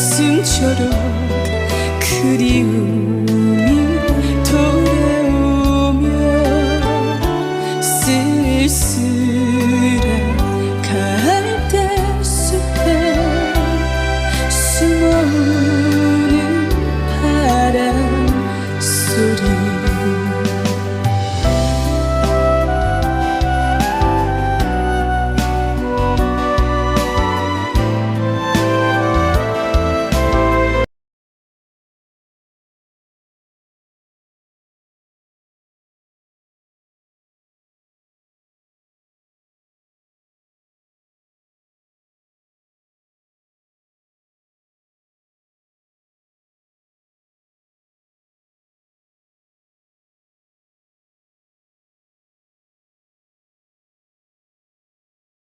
가슴처럼 그리움이 돌아오며 쓸쓸해